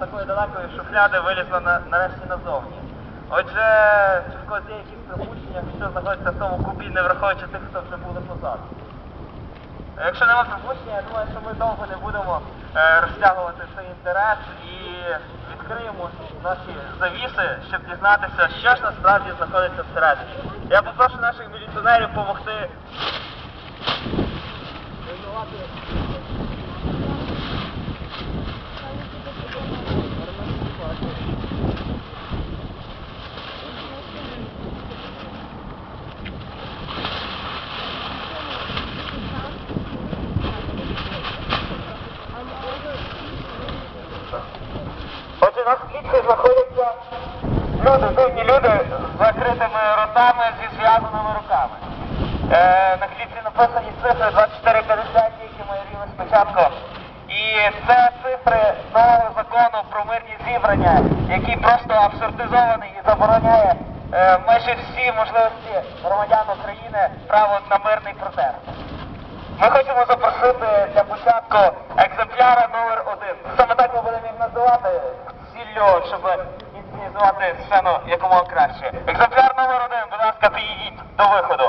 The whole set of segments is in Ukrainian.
такої далекої шухляди вилізла на, нарешті назовні. Отже, чи в когось є якісь припущення, що знаходиться в тому кубі, не враховуючи тих, хто вже були позаду? Якщо нема припущення, я думаю, що ми довго не будемо е, розтягувати цей інтерес і відкриємо наші завіси, щоб дізнатися, що ж насправді знаходиться всередині. Я попрошу наших міліціонерів допомогти. Отже, на слідчі знаходяться люди, дивні люди з закритими зі зв'язаними руками. Е, на клітці написані цифри 2450, які ми рівно спочатку. І це цифри нового закону про мирні зібрання, який просто абсурдизований і забороняє е, майже всі можливості громадян України право на мирний протест. Ми хочемо запросити для початку екземпляра номер один. Саме так ми будемо їх називати з ціллю, щоб інсценізувати сцену якомога краще. Екземпляр номер один, будь ласка, підійдіть до виходу.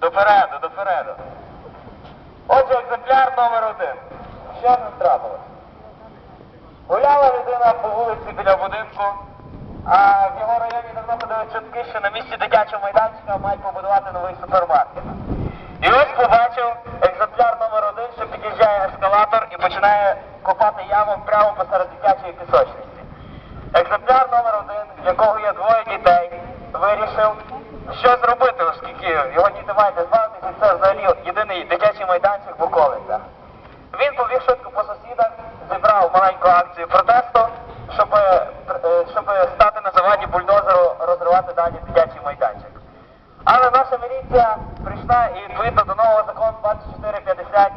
Допереду, допереду. Отже, екземпляр номер один. Що нам трапилось? Гуляла людина по вулиці біля будинку, а в його районі давно ходили чутки, що на місці дитячого майданчика мають побудувати новий супермаркет. І ось побачив екземпляр номер один, що під'їжджає ескалатор і починає копати яму прямо посеред дитячої пісочниці. Екземпляр номер один, в якого є двоє дітей, вирішив, що зробити, оскільки його діти мають зватися, і це взагалі єдиний дитячий майданчик в околицях. Він побіг швидко по сусідах, зібрав маленьку акцію протесту, щоб, е, щоб стати на заваді бульдозеру розривати далі дитячий майданчик. Але наша міліція прийшла і відповідно до нового закону 2450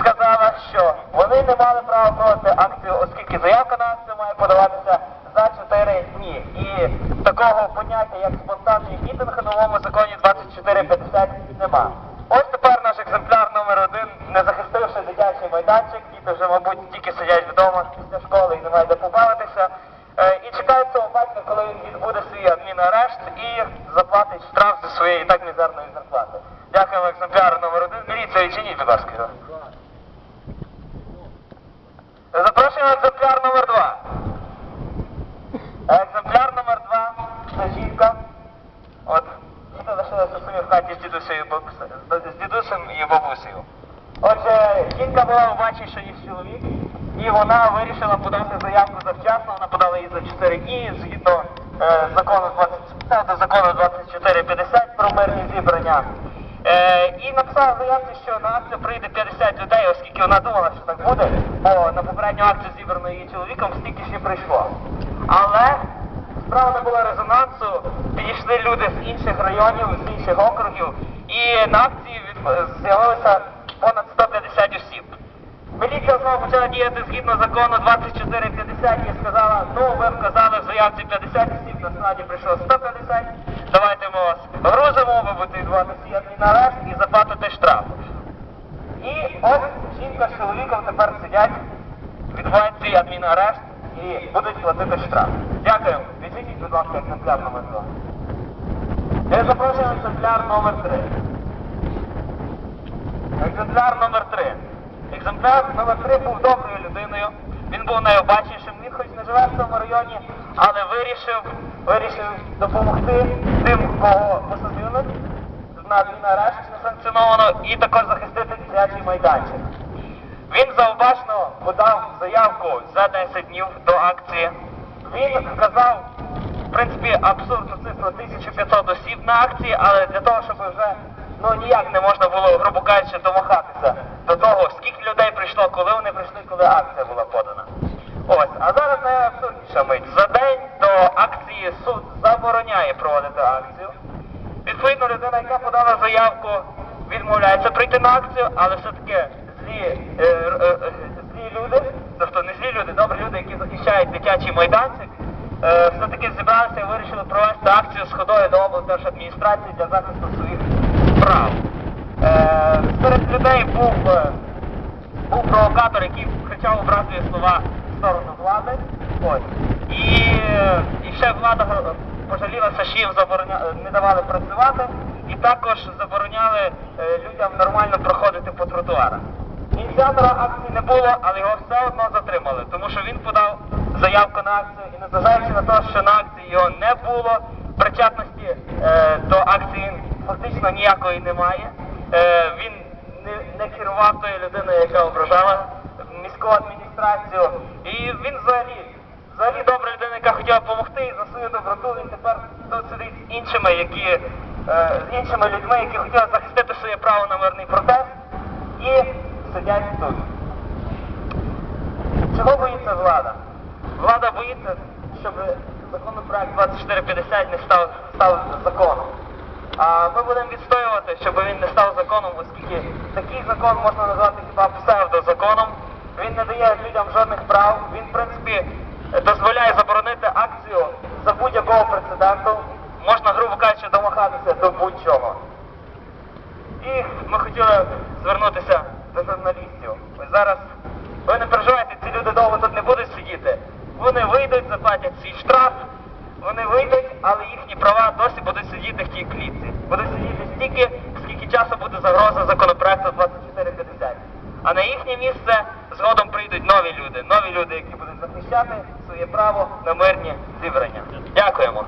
сказала, що вони не мали права проводити акцію, оскільки заявка на акцію має подаватися за 4 дні. І такого поняття, як спонтанний мітинг у новому законі 2450 нема. Ось тепер наш екземпляр номер один, не захистивши дитячий майданчик, діти вже, мабуть, тільки сидять вдома після школи і немає де побавитися. Е, І чекають свого батька, коли він відбуде свій адмінарешт і заплатить штраф зі своєї і так мізерної зарплати. Дякуємо екземпляру номер один. Міліція, відчиніть, будь ласка. його. Запрошуємо екземпляр номер два. Екземпляр номер два. Це жінка. От, діти лишилися самі в хаті з дідусею з дідусем і бабусею. Отже, жінка була у що є чоловік, і вона вирішила подати заявку завчасно, вона подала її за 4 дні, згідно е, закону 20, псевдо закону 2450 про мирні зібрання. Е, і написала в заявці, що на акцію прийде 50 людей, оскільки вона думала, що так буде, бо на попередню акцію зібрану її чоловіком стільки не прийшло. Але справа не було резонансу, підійшли люди з інших районів, з інших округів, і на акції з'явилося понад 150 осіб. Міліція знову почала діяти згідно закону 2450 і сказала, ну ви вказали в заявці 50 осіб, насправді прийшло 150, давайте ми вас грузимо, ви будете відбувати свій адмінарешт і заплатите штраф. І ось жінка з чоловіком тепер сидять, відбувають свій адмінарешт і будуть платити штраф. Дякую. Відвідіть, будь ласка, екземпляр номер 2. Я запрошую екземпляр номер 3. Екземпляр номер 3. Екземпляр номер 3 був доброю людиною. Він був найобачнішим. Він хоч не живе в цьому районі, але вирішив, вирішив допомогти тим, кого посадили на адмінарешт несанкціоновано і також захистити дитячий майданчик. Він заобачно подав заявку за 10 днів до акції. Він вказав, принципі, абсурдну цифру 1500 осіб на акції, але для того, щоб вже ну ніяк не можна було, грубо кажучи, домахатися до того, скільки людей прийшло, коли вони прийшли, коли акція була подана. Ось, а зараз найабсурдніша мить. За день до акції суд забороняє проводити акцію. Відповідно, людина, яка подала заявку, відмовляється прийти на акцію, але все-таки злі, е, е, е, злі люди, тобто не злі люди, добрі люди, які захищають е, все-таки зібралися і вирішили провести акцію з ходою до облдержадміністрації для захисту своїх прав. Е, серед людей був, е, був провокатор, який кричав образливі слова в сторону влади. Ось. І, і ще влада пожалілася, що їм не давали працювати, і також забороняли е, людям нормально проходити по тротуарах. Ініціатора акції не було, але його все одно затримали, тому що він подав заявку на акцію і незважаючи на те, що на акції його не було, причетності е, до акції фактично ніякої немає. Е, він не, не керував тою людиною, яка ображала міську адміністрацію. І він взагалі, взагалі добра людина, яка хотіла допомогти за свою доброту він тепер тут сидить з іншими, які, е, з іншими людьми, які хотіли захистити своє право на мирний протест і сидять тут. Чого боїться влада? Влада боїться, щоб законопроект 2450 не став, став законом. А ми будемо відстоювати, щоб він не став законом, оскільки такий закон можна назвати хіба псевдозаконом. Він не дає людям жодних прав. Він, в принципі, дозволяє заборонити акцію за будь-якого прецеденту. Можна, грубо кажучи, домагатися до будь-чого. І ми хотіли звернутися до журналістів. Ось зараз ви не переживайте, ці люди довго тут не будуть сидіти. Вони вийдуть, заплатять свій штраф, вони вийдуть, але їхні права досі будуть сидіти в тій клітці. Будуть сидіти стільки, скільки часу буде загроза законопроекту 2450. А на їхнє місце згодом прийдуть нові люди, нові люди, які будуть захищати своє право на мирні зібрання. Дякуємо.